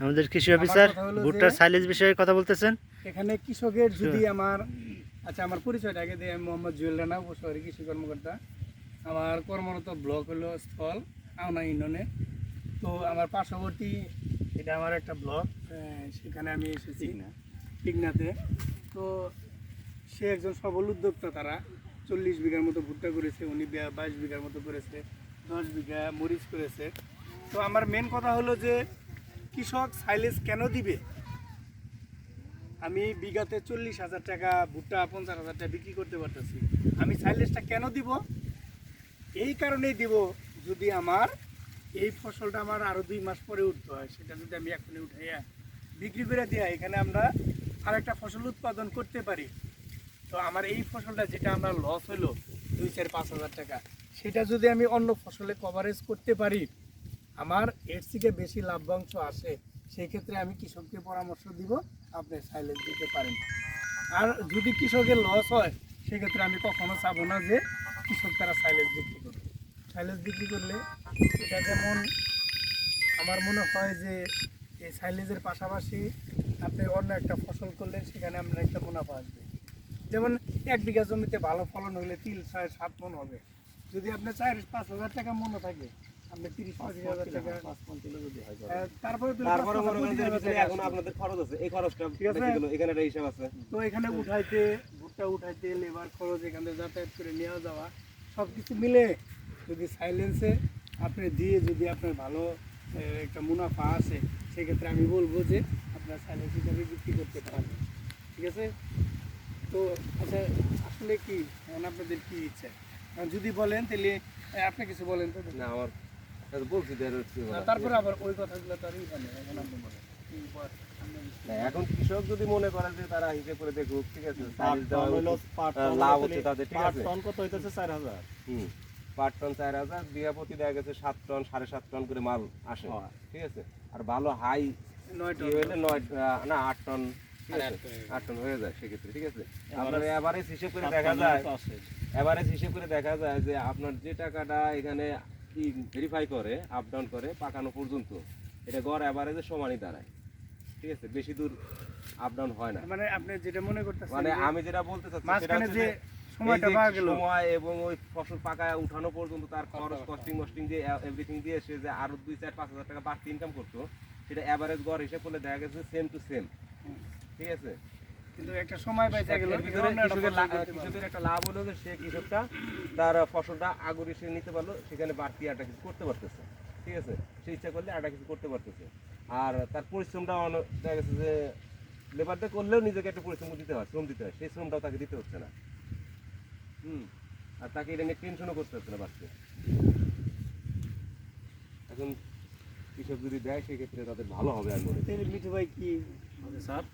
আমাদের কৃষি অফিসার কথা হলো যে- ভুট্টার সাইলেজ বিষয়ে কথা বলতেছেন। এখানে কৃষকের যদি আমার আচ্ছা আমার পরিচয়টা আগে দিয়ে আমি মোহাম্মদ জুয়েল রানা উপশহরী কৃষি কর্মকর্তা। আমার কর্মরত ব্লক হলো স্থল আওনা ইউনিয়নে। তো আমার পার্শ্ববর্তী এটা আমার একটা ব্লক সেখানে আমি এসেছি টিকনাতে তো সে একজন সবল উদ্যোক্তা তারা। চল্লিশ বিঘার মতো ভুট্টা করেছে, উনি বাইশ বিঘার মতো করেছে, দশ বিঘা মরিচ করেছে। তো আমার মেন কথা হলো যে, কৃষক সাইলেজ কেন দিবে? আমি বিঘাতে চল্লিশ হাজার টাকা, ভুট্টা পঞ্চাশ হাজার টাকা বিক্রি করতে পারতেছি। আমি সাইলেজটা কেন দিব? এই কারণেই দিব যদি আমার এই ফসলটা আমার আরও দুই মাস পরে উঠতে হয়, সেটা যদি আমি এখনই উঠাইয়া বিক্রি করে দেওয়া এখানে আমরা আরেকটা ফসল উৎপাদন করতে পারি। তো আমার এই ফসলটা যেটা আমরা লস হলো দুই, চার, পাঁচ হাজার টাকা, সেটা যদি আমি অন্য ফসলে কভারেজ করতে পারি, আমার এর থেকে বেশি লাভ্যাংশ আসে সেই ক্ষেত্রে আমি কৃষককে পরামর্শ দিব, আপনি সাইলেন্স দিতে পারেন। আর যদি কৃষকের লস হয়, সেক্ষেত্রে আমি কখনো চাবো না যে কৃষক তারা সাইলেন্স বিক্রি করবে সাইলেজ বিক্রি করলে এটা যেমন আমার মনে হয় যে এই সাইলেজের পাশাপাশি আপনি অন্য একটা ফসল করলে সেখানে আপনার একটা মুনাফা আসবে। যেমন এক বিঘা জমিতে ভালো ফলন হলে তিন ছয় সাত মন হবে। যদি আপনি চার পাঁচ হাজার টাকা মনে থাকে আপনি তিরিশ পঁচিশ হাজার টাকা তারপরে তো তারপরে পাঁচ হাজার, করেন পঁচিশ যে হাজার এখন আপনাদের খরচ আছে এই খরচটা ঠিক আছে? এখানে একটা হিসাব আছে। তো এখানে উঠাইতে ভুট্টা উঠাইতে লেবার খরচ এখান থেকে যাতায়াত করে নেওয়া যাওয়া সব কিছু মিলে যদি সাইলেন্সে আপনি দিয়ে যদি আপনার ভালো একটা মুনাফা আসে সেক্ষেত্রে আমি বলব যে আপনার সাইলেন্স হিসাবে বিক্রি করতে পারেন। ঠিক আছে? তো আচ্ছা আসলে কি? এখন আপনাদের কি ইচ্ছা? যদি বলেন তাহলে আপনি কিছু বলেন তো। না আমার কাছে বলছি তারপরে আবার ওই কথাগুলো তো আর ই হয় এখন কৃষক যদি মনে করে যে তারা হিসেব করে দেখুক ঠিক আছে লাভ হচ্ছে তাদের ঠিক আছে? কত হইতেছে? চার হাজার। হুম পাঁচ টন চার হাজার বিঘা প্রতি দেখা গেছে সাত টন সাড়ে সাত টন করে মাল আসে ঠিক আছে? আর ভালো হাই নয় টন। নয় না আট টন আট টন হয়ে যায় সেক্ষেত্রে ঠিক আছে? আপনার এভারেজ হিসেব করে দেখা যায় এভারেজ হিসেব করে দেখা যায় যে আপনার যে টাকাটা এখানে কি ভেরিফাই করে আপ ডাউন করে পাকানো পর্যন্ত এটা গড় এভারেজে সমানই দাঁড়ায়। ঠিক আছে? বেশি দূর আপ ডাউন হয় না। মানে আপনি যেটা মনে করতেছেন মানে আমি যেটা বলতে চাচ্ছি মাঝখানে যে সময়টা পাওয়া গেল। সময় এবং ওই ফসল পাকায় উঠানো পর্যন্ত তার খরচ কস্টিং মস্টিং দিয়ে এভরিথিং দিয়ে সে যে আরও দুই চার পাঁচ হাজার টাকা বাড়তি ইনকাম করতো সেটা এভারেজ গড় হিসেব করলে দেখা গেছে সেম টু সেম ঠিক আছে? কিন্তু একটা সময় পাইতে গেল কৃষকের একটা লাভ হলো যে সে কৃষকটা তার ফসলটা আগুরি সে নিতে পারল সেখানে বাড়তি একটা কিছু করতে পারতেছে। ঠিক আছে? সে ইচ্ছা করলে একটা কিছু করতে পারতেছে। আর তার পরিশ্রমটা দেখা গেছে যে লেবারটা করলেও নিজেকে একটা পরিশ্রম দিতে হয় শ্রম দিতে হয়। সেই শ্রমটাও তাকে দিতে হচ্ছে না। হুম? আর তাকে এটা নিয়ে টেনশনও করতে হচ্ছে না বাড়তে। এখন কৃষক যদি দেয় সেক্ষেত্রে তাদের ভালো হবে আমি মনে। মিঠু ভাই কি? স্যার?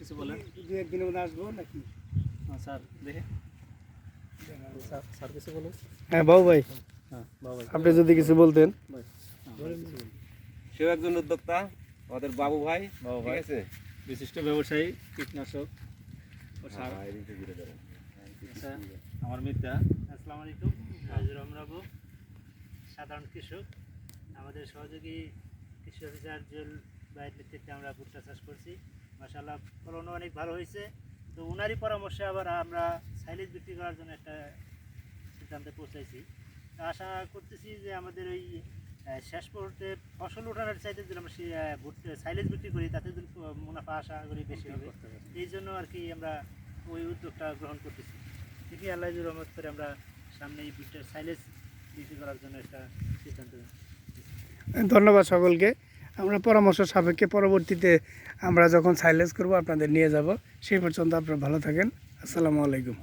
কিছু বলেন? দু একদিনের মধ্যে আসব নাকি? হ্যাঁ স্যার দেখে। স্যার স্যার কিছু বলুন। হ্যাঁ বাবু ভাই। হ্যাঁ বাবা আপনি যদি কিছু বলতেন। সেও একজন উদ্যোক্তা আমাদের বাবু ভাই। বাবু ভাই। আছে? বিশিষ্ট ব্যবসায়ী কীটনাশক। ও সার হ্যাঁ। আচ্ছা, আমার মিত্রা। আসসালামু আলাইকুম হাজির আমরাবু সাধারণ কৃষক। আমাদের সহযোগী কৃষি অফিসার জুয়েল ভাইয়ের নেতৃত্বে আমরা ভুট্টা চাষ করছি। মাসাল্লাহ ফলনও অনেক ভালো হয়েছে। তো ওনারই পরামর্শে আবার আমরা সাইলেজ বিক্রি করার জন্য একটা সিদ্ধান্তে পৌঁছাইছি। তা আশা করতেছি যে আমাদের ওই শেষ মুহূর্তে ফসল ওঠানোর চাইতে যদি আমরা সাইলেজ বিক্রি করি তাতে যদি মুনাফা আশা করি বেশি হবে। এই জন্য আর কি আমরা ওই উদ্যোগটা গ্রহণ করতেছি। দেখি আল্লাহ রহমত করে আমরা সামনে এই সাইলেজ বিক্রি করার জন্য একটা সিদ্ধান্ত ধন্যবাদ সকলকে। আমরা পরামর্শ সাপেক্ষে পরবর্তীতে আমরা যখন সাইলেন্স করব আপনাদের নিয়ে যাব। সেই পর্যন্ত আপনারা ভালো থাকেন। আসসালামু আলাইকুম।